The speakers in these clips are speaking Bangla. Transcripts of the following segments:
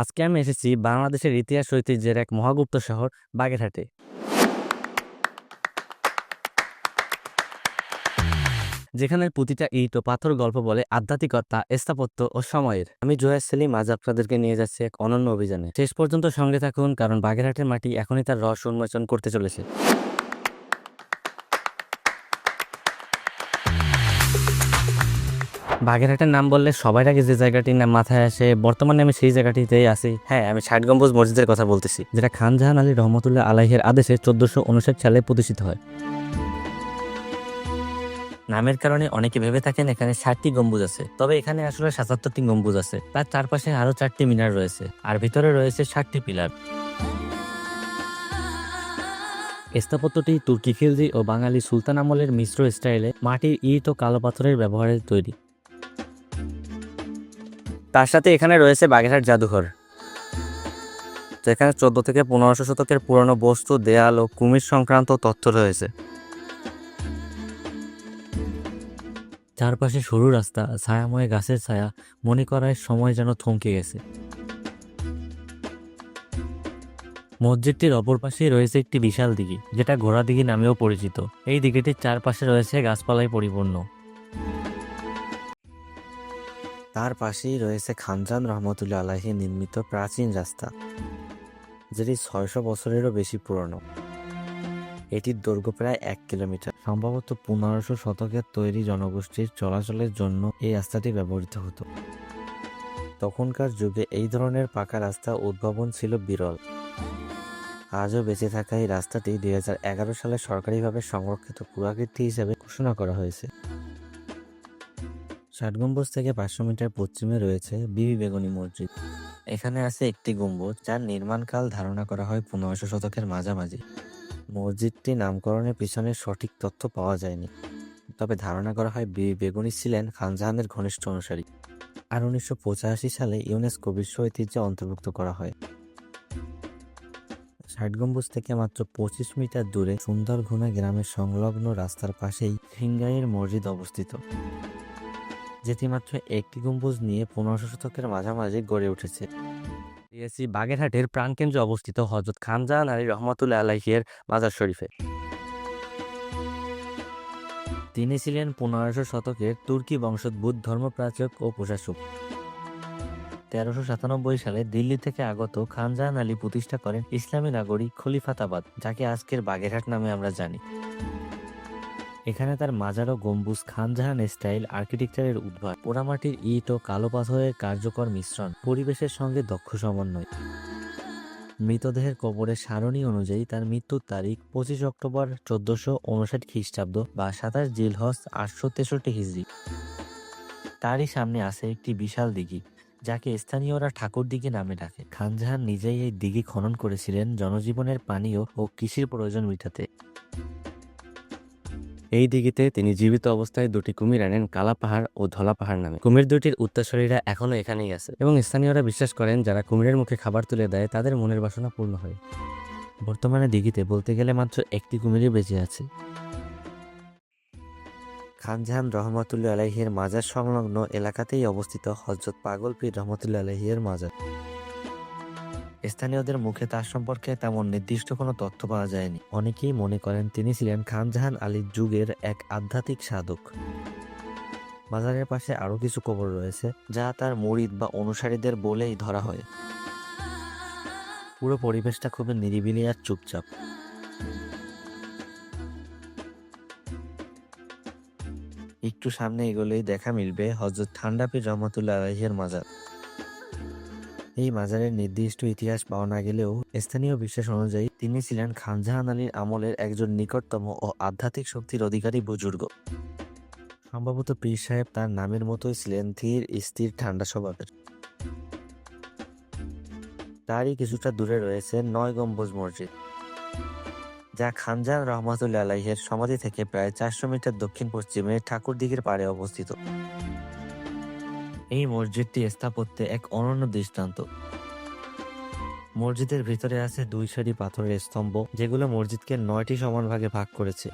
আজকে আমি এসেছি বাংলাদেশের ইতিহাস ঐতিহ্যের এক মহাগুপ্ত শহর বাগেরহাটে। যেখানে প্রতিটা ইট ও পাথর গল্প বলে আধ্যাত্মিকতা, স্থাপত্য ও সময়ের। আমি জোয়ার সেলিম আজ আপনাদেরকে নিয়ে যাচ্ছি এক অনন্য অভিযানে। শেষ পর্যন্ত সঙ্গে থাকুন, কারণ বাগেরহাটের মাটি এখনই তার রস উন্মোচন করতে চলেছে। বাগেরহাটের নাম বললে সবার আগে যে জায়গাটির নাম মাথায় আসে বর্তমানে আমি সেই জায়গাটিতেই আছি। হ্যাঁ আমি ষাট গম্বুজ মসজিদের কথা বলতেছি। যেটা খানজাহান আলী রহমতুল্লাহ আলাইহের আদেশে চোদ্দশো উনষাট সালে প্রতিষ্ঠিত হয়। নামের কারণে অনেকে ভেবে থাকেন এখানে ষাটটি গম্বুজ আছে। তবে এখানে আসলে সাতাত্তরটি গম্বুজ আছে। তার চারপাশে আরও চারটি মিনার রয়েছে আর ভিতরে রয়েছে ষাটটি পিলার। স্থাপত্যটি তুর্কি খিলজি ও বাঙালি সুলতান আমলের মিশ্র স্টাইলে মাটির ইট ও কালো পাথরের ব্যবহারে তৈরি। তার সাথে এখানে রয়েছে বাগেরহাট জাদুঘর। যেখানে চোদ্দ থেকে পনেরোশো শতকের পুরনো বস্তু, দেয়াল ও কুমির সংক্রান্ত তথ্য রয়েছে। চারপাশে সরু রাস্তা, ছায়াময় গাছের ছায়া, মনে করায় সময় যেন থমকে গেছে। মসজিদটির অপর পাশেই রয়েছে একটি বিশাল দিঘি, যেটা ঘোড়া দিঘি নামেও পরিচিত। এই দিঘিটির চারপাশে রয়েছে গাছপালায় পরিপূর্ণ। তার পাশেই রয়েছে খানজান রহমতুল্লা আলাহি নির্মিত প্রাচীন রাস্তা, যেটি ছয়শো বছরেরও বেশি পুরনো। এটির দৈর্ঘ্য প্রায় এক কিলোমিটার। সম্ভবত পনেরোশো শতকের তৈরি জনগোষ্ঠীর চলাচলের জন্য এই রাস্তাটি ব্যবহৃত হতো। তখনকার যুগে এই ধরনের পাকা রাস্তা উদ্ভাবন ছিল বিরল। আজও বেঁচে থাকা এই রাস্তাটি দুই হাজার এগারো সালে সরকারিভাবে সংরক্ষিত পুরাকীর্তি হিসেবে ঘোষণা করা হয়েছে। ষাট গম্বুজ থেকে পাঁচশো মিটার পশ্চিমে রয়েছে বিবি বেগুনি মসজিদ। এখানে আছে একটি গম্বুজ, যার নির্মাণকাল ধারণা করা হয় পনেরোশো শতকের মাঝামাঝি। মসজিদটি নামকরণের পিছনে সঠিক তথ্য পাওয়া যায়নি। তবে ধারণা করা হয় বিবি বেগুনি ছিলেন খানজাহানের ঘনিষ্ঠ অনুসারী। আর উনিশশো পঁচাশি সালে ইউনেস্কো বিশ্ব ঐতিহ্যে অন্তর্ভুক্ত করা হয়। ষাট গম্বুজ থেকে মাত্র পঁচিশ মিটার দূরে সুন্দরঘুনা গ্রামের সংলগ্ন রাস্তার পাশেই সিংগাইয়ের মসজিদ অবস্থিত। যেটি মাত্র একটি গম্বুজ নিয়ে পনেরোশো শতকের মাঝামাঝি গড়ে উঠেছে। দিয়েছি বাগেরহাটের প্রাণকেন্দ্রে অবস্থিত হজরত খানজাহান আলী রহমতুল্লাহ আলাহিয়ের মাজার শরীফে। তিনি ছিলেন পনেরোশো শতকের তুর্কি বংশোদ্ভূত ধর্মপ্রাচক ও প্রশাসক। তেরোশো সাতানব্বই সালে দিল্লি থেকে আগত খানজাহান আলী প্রতিষ্ঠা করেন ইসলামী নাগরিক খলিফাতাবাদ, যাকে আজকের বাগেরহাট নামে আমরা জানি। এখানে তার মাজার ও গম্বুজ খানজাহান স্টাইল আর্কিটেকচারের উদ্ভব পোড়ামাটির ইট ও কালো পাথরের কার্যকর মিশ্রণ পরিবেশের সঙ্গে দক্ষ সমন্বয়। মৃতদেহের কবরের সারণী অনুযায়ী তার মৃত্যুর তারিখ পঁচিশ অক্টোবর চোদ্দশো উনষাট খ্রিস্টাব্দ বা সাতাশ জিলহস আটশো তেষট্টি হিজড়ি। তারই সামনে আছে একটি বিশাল দিঘি, যাকে স্থানীয়রা ঠাকুর দিঘি নামে ডাকে। খানজাহান নিজেই এই দিঘি খনন করেছিলেন জনজীবনের পানীয় ও কৃষির প্রয়োজন মেটাতে। এই দিঘিতে তিনি জীবিত অবস্থায় দুটি কুমির আনেন কালা পাহাড় ও ধলা পাহাড় নামে। কুমির দুটির উত্তরসরীরা এখনও এখানেই আছে এবং স্থানীয়রা বিশ্বাস করেন, যারা কুমিরের মুখে খাবার তুলে দেয়, তাদের মনের বাসনা পূর্ণ হয়। বর্তমানে দিঘিতে বলতে গেলে মাত্র একটি কুমিরই বেঁচে আছে। খানজাহান রহমতুল্লা আলহির মাজার সংলগ্ন এলাকাতেই অবস্থিত হজরত পাগল পীর রহমতুল্লা আলহির মাজার। স্থানীয়দের মুখে তার সম্পর্কে তেমন নির্দিষ্ট কোনো তথ্য পাওয়া যায়নি। অনেকেই মনে করেন তিনি ছিলেন খানজাহান আলীর যুগের এক আধ্যাত্মিক সাধক। মাজারের পাশে আরও কিছু কবর রয়েছে, যা তার মুরিদ বা অনুসারীদের বলেই ধরা হয়। পুরো পরিবেশটা খুবই নিরিবিলি আর চুপচাপ। একটু সামনে এগোলেই দেখা মিলবে হজরত ঠান্ডাপীর রহমতুল্লাহ আলহের মাজার। এই মাজারের নির্দিষ্ট ইতিহাস পাওয়া না গেলেও স্থানীয় বিশ্বাস অনুযায়ী তিনি ছিলেন খানজাহান আলীর আমলের একজন নিকটতম ও আধ্যাত্মিক শক্তির অধিকারী বুজুর্গ। সম্ভবত পীর সাহেব তার নামের মতোই ছিলেন ধীর, স্থির, ঠান্ডা স্বভাবের। তারই কিছুটা দূরে রয়েছে নয় গম্বুজ মসজিদ, যা খানজাহান রহমতুল্লা আলাইহের সমাধি থেকে প্রায় চারশো মিটার দক্ষিণ পশ্চিমে ঠাকুরদিঘির পাড়ে অবস্থিত। এই মসজিদটি স্থাপত্যে এক অনন্য দৃষ্টান্ত। মসজিদের ভিতরে আছে দুই সারি পাথরের স্তম্ভ, যেগুলো মসজিদকে নয়টি সমান ভাগে ভাগ করেছে।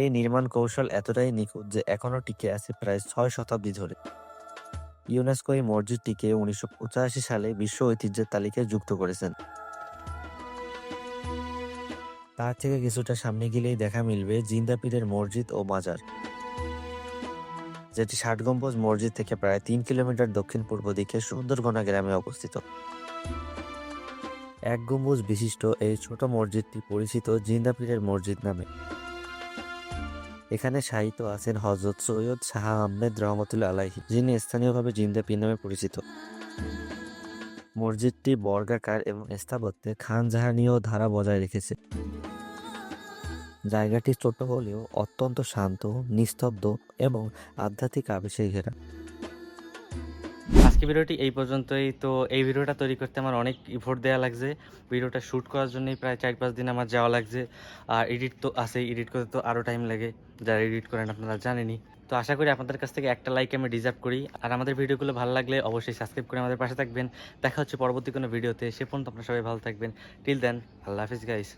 এই নির্মাণ কৌশল এতটাই নিখুঁত যে এখনও টিকে আছে প্রায় ছয় শতাব্দী ধরে। ইউনেস্কো এই মসজিদটিকে উনিশশো পঁচাশি সালে বিশ্ব ঐতিহ্যের তালিকায় যুক্ত করেছেন। তার থেকে কিছুটা সামনে গেলেই দেখা মিলবে জিন্দা পীরের মসজিদ ও মাজার যেটি ষাট গম্বুজ মসজিদ থেকে প্রায় তিন কিলোমিটার দক্ষিণ পূর্ব দিকে সুন্দরগনা গ্রামে অবস্থিত। এক গম্বুজ বিশিষ্ট এই ছোট মসজিদটি পরিচিত জিন্দা পীরের মসজিদ নামে। এখানে সাহিত্য আছেন হজরত সৈয়দ শাহ আহমেদ রহমতুল্লা আলাহি যিনি স্থানীয়ভাবে জিন্দা পীর নামে পরিচিত। মসজিদটি বর্গাকার এবং স্থাপত্যে খান জাহানীয় ধারা বজায় রেখেছে। জায়গাটি ছোট হলেও অত্যন্ত শান্ত, নিস্তব্ধ এবং আধ্যাত্মিক আবেশে ঘেরা আজকে ভিডিওটি এই পর্যন্তই। তো এই ভিডিওটা তৈরি করতে আমার অনেক ইফোর্ট দেওয়া লাগছে। ভিডিওটা শ্যুট করার জন্যই প্রায় চার পাঁচ দিন আমার যাওয়া লাগছে। আর এডিট তো আছে এডিট করতে তো আরও টাইম লাগে। যারা এডিট করেন আপনারা জানেনই। তো আশা করি আপনাদের কাছ থেকে একটা লাইক আমি ডিজার্ভ করি। আর আমাদের ভিডিওগুলো ভালো লাগলে অবশ্যই সাবস্ক্রাইব করে আমাদের পাশে থাকবেন। দেখা হচ্ছে পরবর্তী কোনো ভিডিওতে। সে পর্যন্ত আপনারা সবাই ভালো থাকবেন। টিল দেন আল্লাহ হাফিজ গাইস